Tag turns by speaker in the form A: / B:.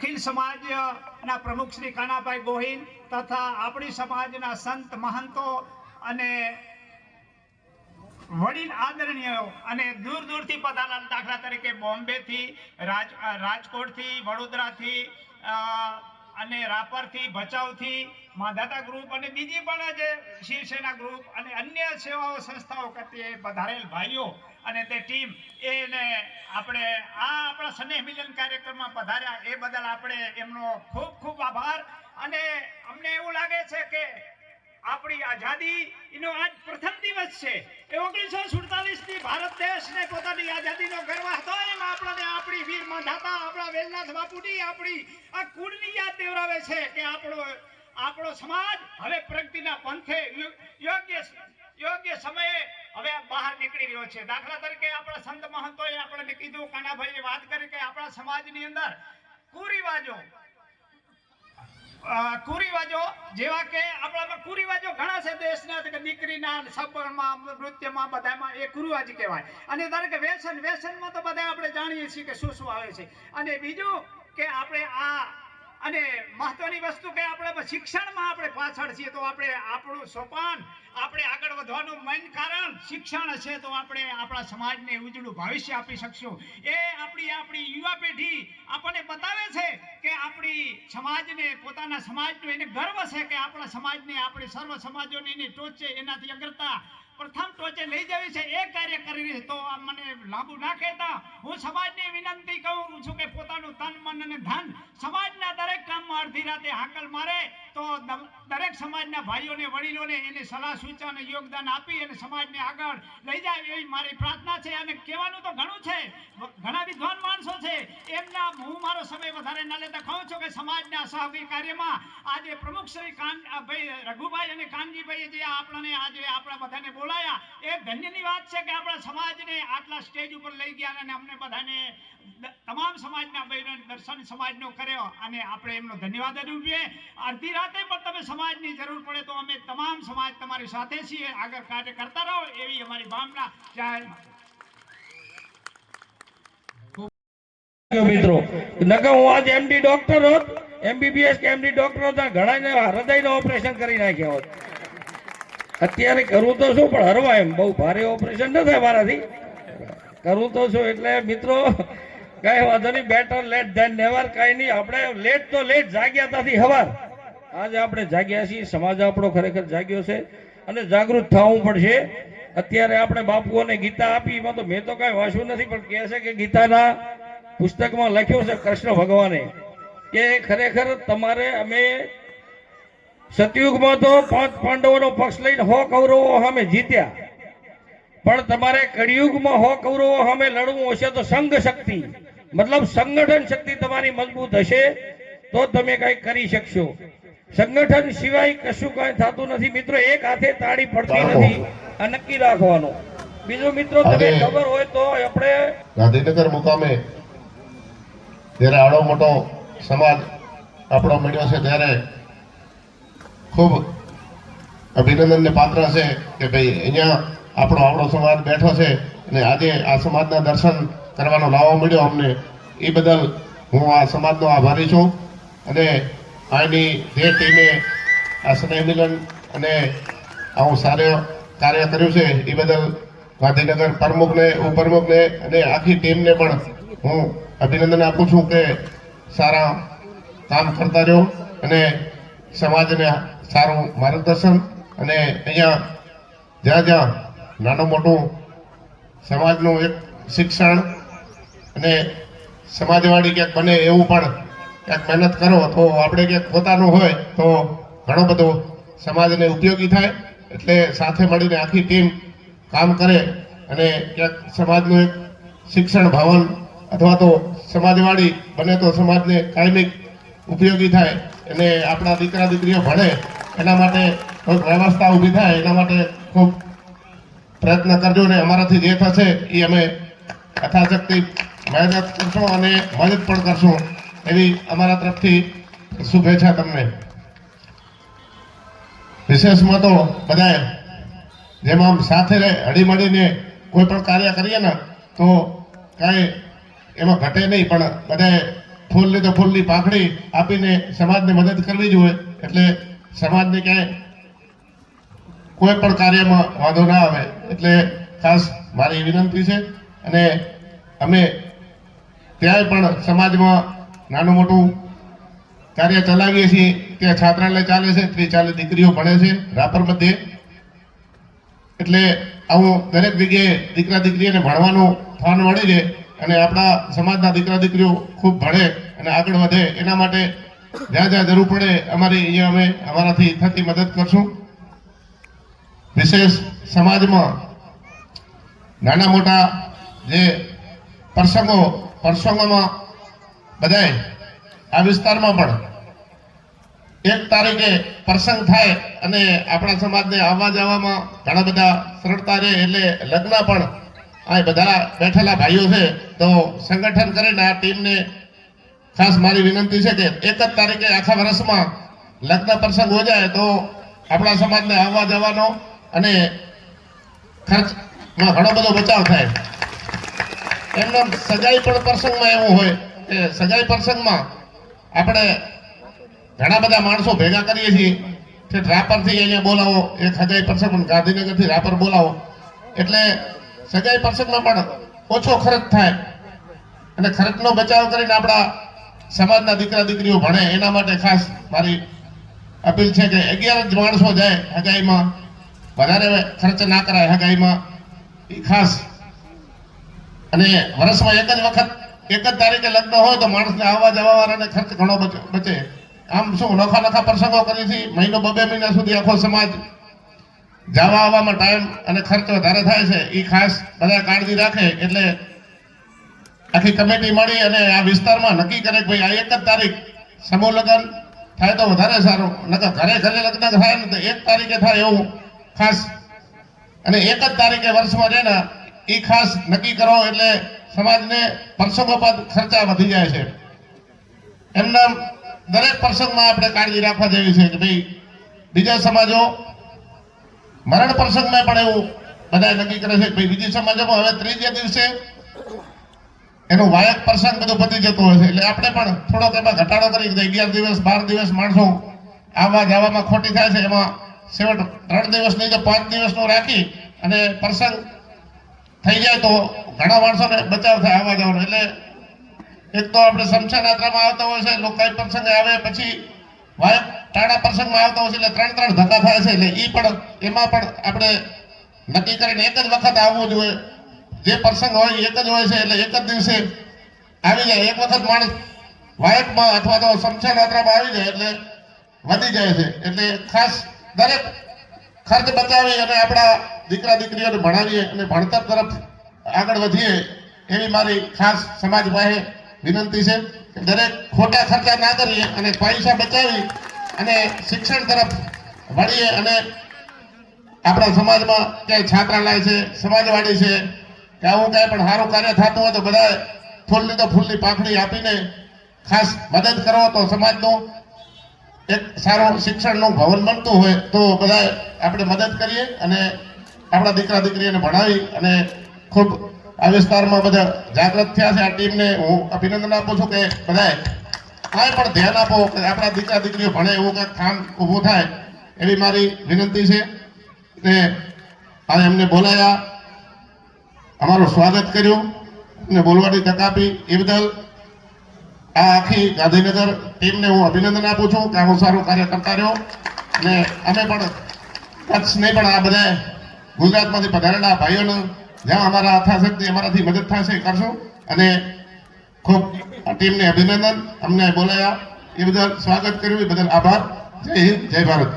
A: અખિલ સમાજના પ્રમુખ શ્રી કાનાભાઈ ગોહિલ તથા આપણી સમાજના સંત મહંતો અને વડીલ આદરણીયો અને દૂર દૂરથી પધારેલા દાખલા તરીકે બોમ્બેથી રાજ રાજકોટથી, વડોદરાથી અને રાપરથી, ભચાઉથી માધાતા ગ્રુપ અને બીજી પણ જે શિવસેના ગ્રુપ અને અન્ય સેવાઓ સંસ્થાઓ પ્રત્યે પધારેલ ભાઈઓ અને તે ટીમ એને આપણે આ આપણા સ્નેહ મિલન કાર્યક્રમમાં પધાર્યા. એ બદલ આપણે એમનો ખૂબ ખૂબ આભાર. અને અમને એવું લાગે છે કે આપણી આઝાદી એનો આજ પ્રથમ દિવસ છે. એ ઓગણીસો સુડતાલીસની ભારત દેશને પોતાની આઝાદીનો ગર્વ હતો. એમ આપણને આપણી વીર માંધાતા, આપણા વેલનાથ બાપુની આપણી આ કુળની યાદ દેવરાવે છે કે આપણો આપણો સમાજ હવે પ્રગતિના પંથે યોગ્ય યોગ્ય સમયે હવે બહાર નીકળી રહ્યો છે. દાખલા તરીકે આપણા સંત મહંતોએ આપણને કીધું, કાનાભાઈએ વાત કરી કે આપણા સમાજની અંદર કુરિવાજો કુરિવાજો જેવા કે આપણામાં કુરિવાજો ઘણા છે દેશના કે દીકરીના સબળમાં નૃત્યમાં બધામાં એ કુરિવાજ કહેવાય. અને ધારો કે વ્યસન, વ્યસનમાં તો બધા આપણે જાણીએ છીએ કે શું શું આવે છે. અને બીજું કે આપણે આ અને મહત્વની વસ્તુ કે આપણે શિક્ષણમાં આપણે પાછળ છીએ, તો આપણે આપણું સોપાન, આપણે આગળ વધવાનું મેઇન કારણ શિક્ષણ હશે તો આપણે આપણા સમાજને ઉજળું ભવિષ્ય આપી શકશું. એ આપણી આપણી યુવા પેઢી આપણને બતાવે છે કે આપણી સમાજને, પોતાના સમાજનો એને ગર્વ છે કે આપણા સમાજને, આપણે સર્વ સમાજોની એની ટોચે, એનાથી અગ્રતા, પ્રથમ ટોચે લઈ જવી છે, એ કાર્ય કરી તો આ મને લાંબુ ના કહેતા. હું સમાજને વિનંતી કહું છું કે પોતાનું તન, મન અને ધન સમાજના દરેક અડધી રાતે હાકલ મારે, તો દરેક સમાજના ભાઈઓને, વડીલોને એને સલાહ, સૂચન યોગદાન આપી અને સમાજને આગળ લઈ જાય એવી મારી પ્રાર્થના છે. અને કહેવાનું તો ઘણું છે. ઘણા વિદ્વાન માણસો છે. એમના હું મારો સમય વધારે ના લેતા કહું છું કે સમાજના સહભાગી કાર્યમાં આજે પ્રમુખ શ્રી કાન ભાઈ રઘુભાઈ અને કાનજીભાઈએ જે આપણને આજે આપણા બધાને બોલાયા, એ ધન્યની વાત છે કે આપણા સમાજને આટલા સ્ટેજ ઉપર લઈ ગયા અને અમને બધાને તમામ સમાજના બહેનોને દર્શન સમાજનો કર્યો અને આપણે એમનો ધન્યવાદ અનુભવીએ. અડધી રાતે પણ તમે સમાજની જરૂર પડે તો અમે તમામ સમાજ તમારી સાથે છીએ. આગળ કાર્ય કરતા રહો એવી અમારી ભાવના. જાહેર
B: મિત્રો, નકર હું આજ એમડી ડોક્ટર હોત એમબીબીએસ કે એમડી ડોક્ટર હોત ઘણાને હૃદયનું ઓપરેશન કરી નાખ્યા હોત. અત્યારે કરવું તો શું પણ હરવા એમ બહુ ભારે ઓપરેશન ન થાય મારાથી. કરવું તો શું એટલે મિત્રો કઈ વાંધો નહીં બેટર લેટ ધેન નેવર, કઈ નહીં. આપણે લેટ તો લેટ જાગ્યા ત્યાંથી હવાર. આજે આપણે જાગ્યા છીએ, સમાજ આપણો ખરેખર જાગ્યો છે. અને જાગૃત થવું પડશે. અત્યારે આપણે બાપુઓને ગીતા આપી, એમાં તો મેં તો કાંઈ વાંચ્યું નથી, પણ કહે છે કે ગીતાના પુસ્તકમાં લખ્યું છે કૃષ્ણ ભગવાને કે ખરેખર તમારે અમે સતયુગમાં તો પાંચ પાંડવોનો પક્ષ લઈને હો કૌરવો સામે જીત્યા. પણ તમારે કળિયુગમાં હો કૌરવો સામે લડવું હશે તો સંઘ શક્તિ મતલબ સંગઠન શક્તિ તમારી મજબૂત હશે તો તમે કઈ કરી શકશો. સંગઠન સિવાય કશું કઈ થતું નથી. મિત્રો એક હાથે તાળી પડતી નથી આ નક્કી રાખવાનું. બીજું મિત્રો તમે ખબર હોય તો આપણે
C: ગાંધીનગર મુકામે જ્યારે આડો મોટો સમાજ આપણો મળ્યો છે ત્યારે ખૂબ અભિનંદનને પાત્ર છે કે ભાઈ અહીંયા આપણો આવડો સમાજ બેઠો છે અને આજે આ સમાજના દર્શન કરવાનો લાવો મળ્યો અમને. એ બદલ હું આ સમાજનો આભારી છું અને આની જે ટીમે આ સ્નેહ મિલન અને આવું સારું કાર્ય કર્યું છે, એ બદલ ગાંધીનગર પ્રમુખને, ઉપપ્રમુખને અને આખી ટીમને પણ હું અભિનંદન આપું છું કે સારા કામ કરતા રહ્યો અને સમાજને સારું માર્ગદર્શન અને અહીંયા જ્યાં જ્યાં નાનું મોટું સમાજનું એક શિક્ષણ અને સમાજવાળી ક્યાંક બને એવું પણ ક્યાંક મહેનત કરો તો આપણે ક્યાંક પોતાનું હોય તો ઘણો બધો સમાજને ઉપયોગી થાય એટલે સાથે મળીને આખી ટીમ કામ કરે અને ક્યાંક સમાજનું એક શિક્ષણ ભવન અથવા તો સમાજવાળી બને તો સમાજને કાયમિક ઉપયોગી થાય અને આપણા દીકરા દીકરીઓ ભણે એના માટે કોઈક વ્યવસ્થા ઊભી થાય એના માટે ખૂબ પ્રયત્ન કરજો ને અમારાથી જે થશે એ અમે યથાશક્તિ મહેનત કરશો અને મદદ પણ કરશું એવી અમારા તરફથી શુભેચ્છા તમને. વિશેષમાં તો બધાએ, જેમ આમ સાથે રહે, હળીમળીને કોઈ પણ કાર્ય કરીએ ને, તો કાંઈ એમાં ઘટે નહીં, પણ બધાએ ફૂલની તો ફૂલની પાંખડી આપીને સમાજને મદદ કરવી જોઈએ એટલે સમાજને ક્યાંય કોઈ પણ કાર્યમાં વાંધો ના આવે. એટલે ખાસ મારી વિનંતી છે અને અમે ત્યાંય પણ સમાજમાં નાનું મોટું કાર્ય ચલાવીએ છીએ. ત્યાં છાત્રાલય ચાલે છે ત્રીસ ચાલીસ દીકરીઓ ભણે છે, રાપર મધ્યે. એટલે આવું દરેક જગ્યાએ દીકરા દીકરીઓને ભણવાનું સ્થાન મળી રહે અને આપણા સમાજના દીકરા દીકરીઓ ખૂબ ભણે અને આગળ વધે. એના માટે જ્યાં જ્યાં જરૂર પડે અમારી અહીંયા અમે અમારાથી થતી મદદ કરશું. વિશેષ સમાજમાં નાના મોટા જે પ્રસંગો પ્રસંગોમાં બધાય, આ વિસ્તારમાં પણ. એક તારીખે પ્રસંગ થાય અને આપણા સમાજને આવવા જવામાં ઘણા બધા સરળતા રહે એટલે લગ્ન પણ આ બધા બેઠેલા ભાઈઓ છે, તો સંગઠન કરીને આ ટીમને ખાસ મારી વિનંતી છે કે એક જ તારીખે આખા વર્ષમાં લગ્ન પ્રસંગ હો જાય તો આપણા સમાજને આવવા જવાનો અને ખર્ચમાં ઘણો બધો બચાવ થાય. એમનો સગાઈ પણ પ્રસંગમાં એવું હોય કે સગાઈ પ્રસંગમાં આપણે ઘણા બધા માણસો ભેગા કરીએ છીએ. કે રાપરથી અહીંયા બોલાવો એ સગાઈ પ્રસંગ પણ ગાંધીનગરથી રાપર બોલાવો. એટલે સગાઈ પ્રસંગમાં પણ ઓછો ખર્ચ થાય અને ખર્ચનો બચાવ કરીને આપણા સમાજના દીકરા દીકરીઓ ભણે. એના માટે ખાસ મારી અપીલ છે કે અગિયાર જ માણસો જાય હગાઈમાં. વધારે ખર્ચ ના કરાય હગાઈમાં. એ ખાસ અને વર્ષમાં એક જ વખત, એક જ તારીખે લગ્ન હોય તો માણસને આવવા જવા વાળાને ખર્ચ ઘણો બચે- આમ શું નોખા નોખા પ્રસંગો કરી છે મહિનો બબે મહિના સુધી આખો સમાજ જવા આવવામાં ટાઈમ અને ખર્ચ વધારે થાય છે. એ ખાસ બધા કાળજી રાખે, એટલે આખી કમિટી મળી અને આ વિસ્તારમાં નક્કી કરે કે ભાઈ આ એક જ તારીખ સમૂહ લગ્ન થાય તો વધારે સારું. નકર ઘરે ઘરે લગ્ન થાય ને તો એક તારીખે થાય એવું ખાસ. અને એક જ તારીખે વર્ષમાં છે ને એ ખાસ નક્કી કરો એટલે સમાજને પ્રસંગોપાત ખર્ચા વધી જાય છે. એમના દરેક પ્રસંગમાં આપણે કાળજી રાખવા જેવી છે કે ભાઈ, બીજા સમાજો મરણ પ્રસંગમાં પણ એવું બધા નક્કી કરે છે ભાઈ, બીજી સમાજોમાં હવે ત્રીજા દિવસે એનો વાયક પ્રસંગ બધું પતી જતો હોય છે. એટલે આપણે પણ થોડોક એમાં ઘટાડો કરી અગિયાર દિવસ, બાર દિવસ માણસો આવવા જવામાં ખોટી થાય છે. એમાં છેવટ ત્રણ દિવસ નહીં તો પાંચ દિવસનું રાખી અને પ્રસંગ થઈ જાય તો ઘણા માણસોને બચાવ થાય આવવા જવાનો. એટલે એક તો આપણે શમશાન યાત્રામાં આવતા હોય છે લોકાય પ્રસંગે આવે પછી વાયક ટાણા પ્રસંગમાં આવતા હોય છે, એટલે ત્રણ ત્રણ ધક્કા થાય છે, એટલે એ પણ એમાં પણ આપણે નક્કી કરીને એક જ વખત આવવું જોઈએ. જે પ્રસંગ હોય એક જ હોય છે, એટલે એક જ દિવસે આવી જાય. એક વખત માણસ વાયકમાં અથવા તો શમશાન યાત્રામાં આવી જાય, એટલે વધી જાય છે. એટલે ખાસ દરેક ખર્ચ બચાવી અને આપણા દીકરા દીકરીઓને ભણાવીએ અને ભણતર તરફ આગળ વધીએ, એવી મારી ખાસ સમાજ પાસે વિનંતી છે કે દરેક ખોટા ખર્ચા ના કરીએ અને પૈસા બચાવી અને શિક્ષણ તરફ વળીએ અને આપણા સમાજમાં ક્યાંય છાત્રાલય છે, સમાજવાડી છે, કે આવું કાંઈ પણ સારું કાર્ય થતું હોય તો બધા ફૂલની તો ફૂલની પાંખડી આપીને ખાસ મદદ કરો તો સમાજનું એક સારું શિક્ષણનું ભવન બનતું હોય તો બધા આપણે મદદ કરીએ અને આપણા દીકરા દીકરીઓને ભણાવી અને ખૂબ આ વિસ્તારમાં બધા જાગૃત થયા છે. આ ટીમને હું અભિનંદન આપું છું કે બધાએ કાંઈ પણ ધ્યાન આપો કે આપણા દીકરા દીકરીઓ ભણે એવું કંઈક કામ ઊભું થાય એવી મારી વિનંતી છે. ને આજે એમને બોલાયા. અમારું સ્વાગત કર્યું. અને બોલવાની તક આપી. એ બદલ આ આખી ગાંધીનગર ટીમને હું અભિનંદન આપું છું કે હું સારું કાર્ય કરતા રહ્યો. અને અમે પણ કચ્છ નહીં પણ આ બધા ગુજરાતમાંથી પધારેલા ભાઈઓને જ્યાં અમારા અથાશક્તિ અમારાથી મદદ થશે કરશું. અને ખૂબ ટીમને અભિનંદન. અમને બોલાયા. એ બદલ સ્વાગત કર્યું. એ બદલ આભાર. જય હિન્દ, જય ભારત.